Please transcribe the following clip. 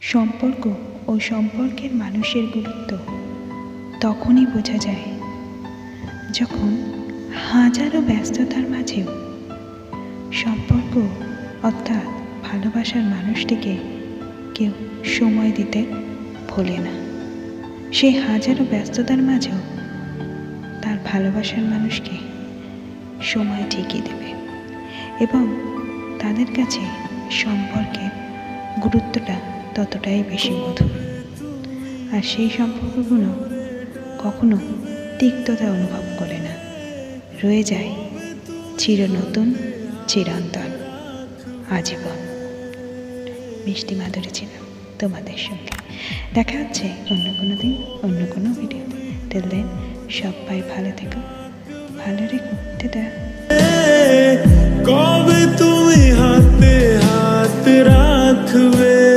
সম্পর্ক ও সম্পর্কের মানুষের গুরুত্ব। তখনই বোঝা যায়, যখন হাজারো ব্যস্ততার মাঝেও সম্পর্ক অর্থাৎ ভালোবাসার মানুষটিকে কেউ সময় দিতে ভোলে না। সেই হাজারো ব্যস্ততার মাঝেও তার ভালোবাসার মানুষকে সময় ঠিকই দেবে এবং তাদের কাছে সম্পর্কের গুরুত্বটা ততটাই বেশি মধুর। আর সেই সম্পর্কগুলো কখনো তিক্ততা অনুভব করে না। রয়ে যায় চির নতুন চিরন্তন, আজীবন। মিষ্টি মাধুরী ছিল তোমাদের সঙ্গে। দেখা হচ্ছে অন্য কোনো দিন, অন্য কোনো ভিডিওতে। টেল দেন সবাই ভালো থেকো, ভালো রেখো। টেটা। কবে তুমি হাতে হাত রাখবে?